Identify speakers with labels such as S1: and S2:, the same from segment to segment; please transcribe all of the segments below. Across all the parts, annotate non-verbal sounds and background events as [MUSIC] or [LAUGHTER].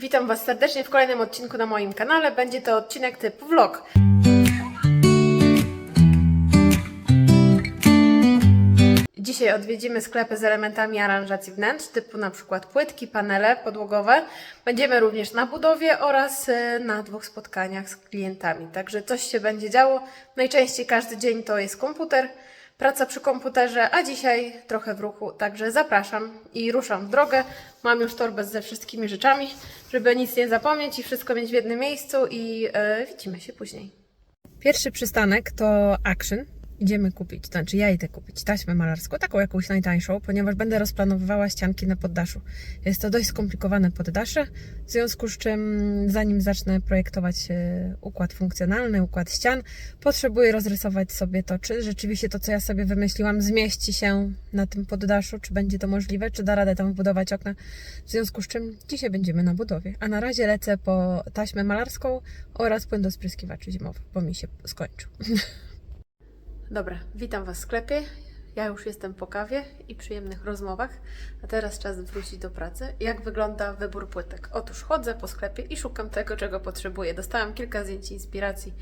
S1: Witam Was serdecznie w kolejnym odcinku na moim kanale. Będzie to odcinek typu vlog. Dzisiaj odwiedzimy sklepy z elementami aranżacji wnętrz, typu na przykład płytki, panele podłogowe. Będziemy również na budowie oraz e, na dwóch spotkaniach z klientami. Także coś się będzie działo. Najczęściej każdy dzień to jest komputer, praca przy komputerze, a dzisiaj trochę w ruchu. Także zapraszam i ruszam w drogę. Mam już torbę ze wszystkimi rzeczami, żeby nic nie zapomnieć i wszystko mieć w jednym miejscu i e, widzimy się później. Pierwszy przystanek to Action. Idziemy kupić, to znaczy ja idę kupić taśmę malarską, taką jakąś najtańszą, ponieważ będę rozplanowywała ścianki na poddaszu. Jest to dość skomplikowane poddasze, w związku z czym zanim zacznę projektować e, układ funkcjonalny, układ ścian, potrzebuję rozrysować sobie to, czy rzeczywiście to, co ja sobie wymyśliłam, zmieści się na tym poddaszu, czy będzie to możliwe, czy da radę tam wbudować okna. W związku z czym dzisiaj będziemy na budowie. A na razie lecę po taśmę malarską oraz płyn do spryskiwaczy zimowy, bo mi się skończył. [LAUGHS] Dobra, witam Was w sklepie. Ja już jestem po kawie i przyjemnych rozmowach, a teraz czas wrócić do pracy. Jak wygląda wybór płytek? Otóż chodzę po sklepie i szukam tego, czego potrzebuję. Dostałam kilka zdjęć inspiracji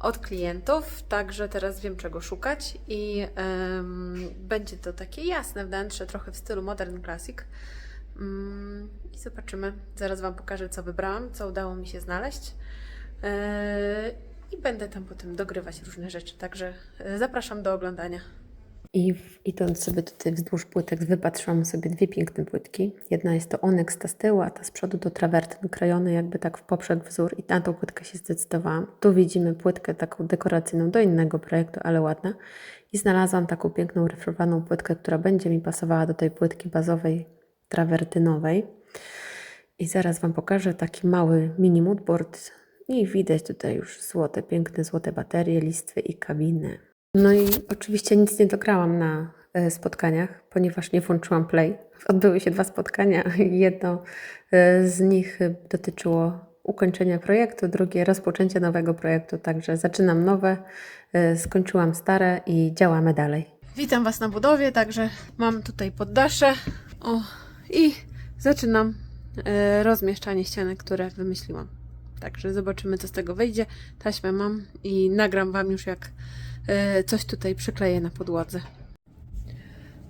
S1: od klientów, także teraz wiem, czego szukać i em, będzie to takie jasne wnętrze, trochę w stylu Modern Classic. Mm, I zobaczymy. Zaraz Wam pokażę, co wybrałam, co udało mi się znaleźć. Eee, I będę tam potem dogrywać różne rzeczy. Także e, zapraszam do oglądania.
S2: I w, idąc sobie tutaj wzdłuż płytek, wypatrzyłam sobie dwie piękne płytki. Jedna jest to Onyx, ta z tyłu, a ta z przodu to trawertyn krojony jakby tak w poprzek wzór i na tą płytkę się zdecydowałam. Tu widzimy płytkę taką dekoracyjną do innego projektu, ale ładna. I znalazłam taką piękną refrowaną płytkę, która będzie mi pasowała do tej płytki bazowej trawertynowej. I zaraz Wam pokażę taki mały mini moodboard i widać tutaj już złote, piękne złote baterie, listwy i kabiny. No i oczywiście nic nie dograłam na e, spotkaniach, ponieważ nie włączyłam play. Odbyły się dwa spotkania [LAUGHS] jedno e, z nich dotyczyło ukończenia projektu, drugie rozpoczęcia nowego projektu. Także zaczynam nowe, e, skończyłam stare i działamy dalej.
S1: Witam Was na budowie, także mam tutaj poddasze. O, i zaczynam rozmieszczanie ścianek, które wymyśliłam. Także zobaczymy, co z tego wyjdzie. Taśmę mam i nagram Wam już, jak e, coś tutaj przykleję na podłodze.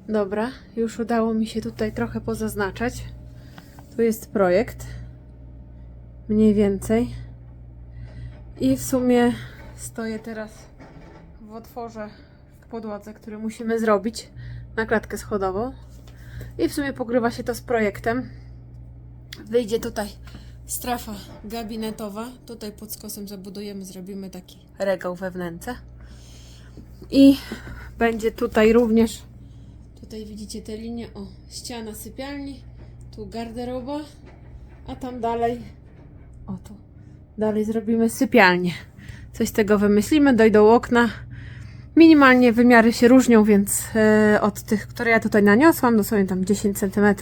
S1: Dobra, już udało mi się tutaj trochę pozaznaczać. Tu jest projekt. Mniej więcej. I w sumie stoję teraz w otworze w podłodze, który musimy zrobić na klatkę schodową. I w sumie pokrywa się to z projektem. Wyjdzie tutaj strefa gabinetowa. Tutaj pod skosem zabudujemy, zrobimy taki regał we wnęce. I będzie tutaj również, tutaj widzicie te linie, o, ściana sypialni, tu garderoba, a tam dalej, o tu, dalej zrobimy sypialnię. Coś z tego wymyślimy, dojdą okna. Minimalnie wymiary się różnią, więc e, od tych, które ja tutaj naniosłam, dosłownie tam 10 cm,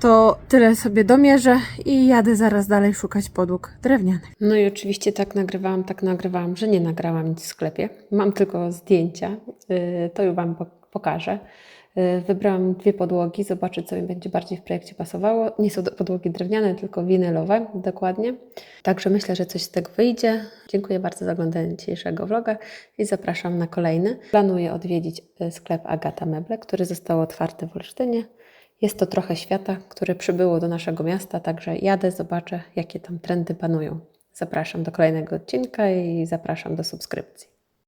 S1: to tyle sobie domierzę i jadę zaraz dalej szukać podłóg drewnianych.
S2: No i oczywiście tak nagrywałam, tak nagrywałam, że nie nagrałam nic w sklepie. Mam tylko zdjęcia, yy, to już Wam pok- pokażę. Yy, Wybrałam dwie podłogi, zobaczę co mi będzie bardziej w projekcie pasowało. Nie są podłogi drewniane, tylko winylowe, dokładnie. Także myślę, że coś z tego wyjdzie. Dziękuję bardzo za oglądanie dzisiejszego vloga i zapraszam na kolejny. Planuję odwiedzić yy, sklep Agata Meble, który został otwarty w Olsztynie. Jest to trochę świata, które przybyło do naszego miasta, także jadę, zobaczę, jakie tam trendy panują. Zapraszam do kolejnego odcinka i zapraszam do subskrypcji.